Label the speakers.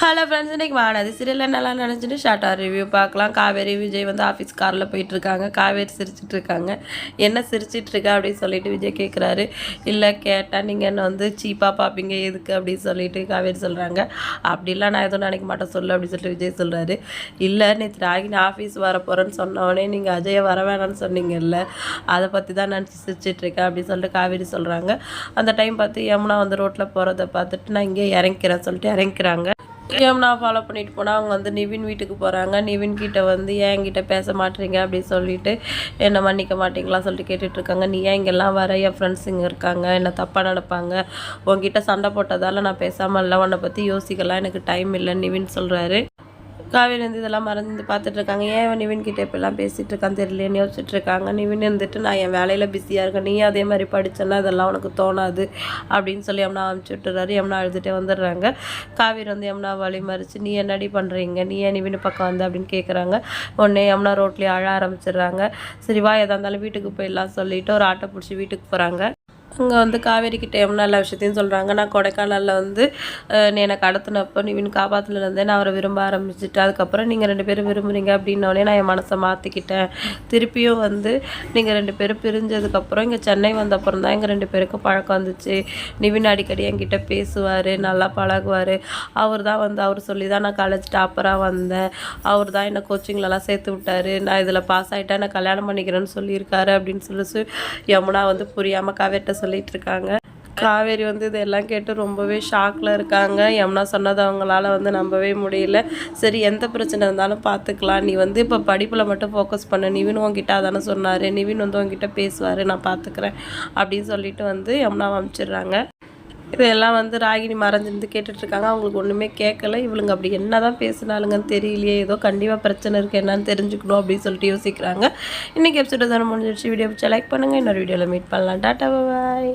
Speaker 1: Hello friends இன்றைக்கி வானது சீரியலில் நல்லா நினச்சிட்டு ஷார்ட்டாக ரிவ்யூ பார்க்கலாம். காவேரி விஜய் வந்து ஆஃபீஸ் காரில் போயிட்டுருக்காங்க. காவேரி சிரிச்சிட்டு இருக்காங்க என்ன சிரிச்சிட்ருக்கா அப்படின்னு சொல்லிட்டு விஜய் கேட்குறாரு இல்லை கேட்டால் நீங்கள் என்ன வந்து சீப்பாக பார்ப்பீங்க எதுக்கு அப்படின்னு சொல்லிட்டு காவேரி சொல்கிறாங்க அப்படிலாம் நான் எதுவும் நினைக்க மாட்டேன் சொல்லு அப்படின்னு சொல்லிட்டு விஜய் சொல்கிறாரு இல்லை நேற்று ராகினி ஆஃபீஸ் வர போகிறேன்னு சொன்னவொடனே நீங்கள் அஜயை வர வேணாம்னு சொன்னீங்கல்ல அதை பற்றி தான் நினச்சி சிரிச்சிட்டு இருக்கேன் அப்படின்னு சொல்லிட்டு காவேரி சொல்கிறாங்க அந்த டைம் பார்த்து யமுனா வந்து ரோட்டில் போகிறத பார்த்துட்டு நான் இங்கே இறங்கிக்கிறேன் சொல்லிட்டு இறங்கிக்கிறாங்க யமுனா ஃபாலோ பண்ணிட்டு போனால் அவங்க வந்து நிவின் வீட்டுக்கு போகிறாங்க நிவின் கிட்ட வந்து ஏன் என்கிட்ட பேச மாட்டேறீங்க அப்படின்னு சொல்லிட்டு என்னை மன்னிக்க மாட்டீங்களா? சொல்லிட்டு கேட்டுட்ருக்காங்க நீ ஏன் இங்கெல்லாம் வர? என் ஃப்ரெண்ட்ஸ் இங்கே இருக்காங்க. என்னை தப்பாக நடப்பாங்க உங்ககிட்ட சண்டை போட்டதால் நான் பேசாமல் இல்லை. உன்னை பற்றி யோசிக்கலாம். எனக்கு டைம் இல்லை. நிவின் சொல்கிறாரு காவேரி வந்து இதெல்லாம் மறந்து பார்த்துட்ருக்காங்க. ஏன் நிவின் கிட்ட இப்பெல்லாம் பேசிகிட்டு இருக்கான்னு தெரியலேன்னு யோசிச்சுட்டு இருக்காங்க நிவின் இருந்துட்டு நான் என் வேலையில் பிஸியாக இருக்கேன். நீ அதே மாதிரி படிச்சேன்னா இதெல்லாம் உனக்கு தோணாது. அப்படின்னு சொல்லி எம்னா அனுப்பிச்சி விட்டுறாரு எம்னா அழுதுகிட்டே வந்துடுறாங்க. காவேரி வந்து எம்னா வழி மறிச்சு நீ என்னடி பண்ணுறீங்க நீ ஏன் நிவின் பக்கம் வந்து? அப்படின்னு கேட்குறாங்க உடனே எம்னா ரோட்லேயே அழ ஆரம்பிச்சிடுறாங்க. சரி வா எதாக இருந்தாலும் வீட்டுக்கு போயிடலாம் சொல்லிட்டு ஒரு ஆட்டோ பிடிச்சி வீட்டுக்கு போகிறாங்க அங்கே வந்து காவேரி கிட்ட யமுனா எல்லா விஷயத்தையும் சொல்கிறாங்க நான் கொடைக்கானலில் வந்து நீ என்னை கடத்தினப்போ நிவின் காப்பாத்துல இருந்தே நான் அவரை விரும்ப ஆரம்பிச்சுட்டு அதுக்கப்புறம் நீங்கள் ரெண்டு பேரும் விரும்புகிறீங்க அப்படின்னோடனே நான் என் மனசை மாற்றிக்கிட்டேன் திருப்பியும் வந்து நீங்கள் ரெண்டு பேரும் பிரிஞ்சதுக்கப்புறம் இங்கே சென்னை வந்தப்புறம் தான் எங்கள் ரெண்டு பேருக்கும் பழக்கம் வந்துச்சு. நிவின் அடிக்கடி என்கிட்ட பேசுவார் நல்லா பழகுவார். அவர் தான் வந்து அவர் சொல்லி தான் நான் காலேஜ் டாப்பராக வந்தேன். அவர் தான் என்னை கோச்சிங்லலாம் சேர்த்து விட்டாரு. நான் இதில் பாஸ் ஆகிட்டா நான் கல்யாணம் பண்ணிக்கிறேன்னு சொல்லியிருக்காரு அப்படின்னு சொல்லி யமுனா வந்து புரியாமல் காவேரிட்ட சொல்லிட்டு இருக்காங்க காவேரி வந்து இதெல்லாம் கேட்டு ரொம்பவே ஷாக்கில் இருக்காங்க. யமுனா சொன்னது அவங்களால வந்து நம்பவே முடியல. சரி எந்த பிரச்சனை இருந்தாலும் பார்த்துக்கலாம் நீ வந்து இப்போ படிப்பில் மட்டும் ஃபோக்கஸ் பண்ண. நிவின் உங்ககிட்ட அதானே சொன்னார். நிவின் வந்து உங்ககிட்ட பேசுவார். நான் பார்த்துக்கிறேன் அப்படின்னு சொல்லிட்டு வந்து யமுனா அனுப்பிச்சிடுறாங்க இதெல்லாம் வந்து ராகினி மறைஞ்சிருந்து கேட்டுட்ருக்காங்க. அவங்களுக்கு ஒன்றுமே கேட்கல இவளுங்க அப்படி என்ன தான் பேசினாலுங்கன்னு தெரியலையே. ஏதோ கண்டிப்பாக பிரச்சனை இருக்குது என்னன்னு தெரிஞ்சுக்கணும் அப்படின்னு சொல்லிட்டு யோசிக்கிறாங்க. இன்றைக்கி எபிசோட தானே முடிஞ்சிருச்சு வீடியோ பிடிச்சா லைக் பண்ணுங்கள் இன்னொரு வீடியோவில் மீட் பண்ணலாம். டாட்டா பாய்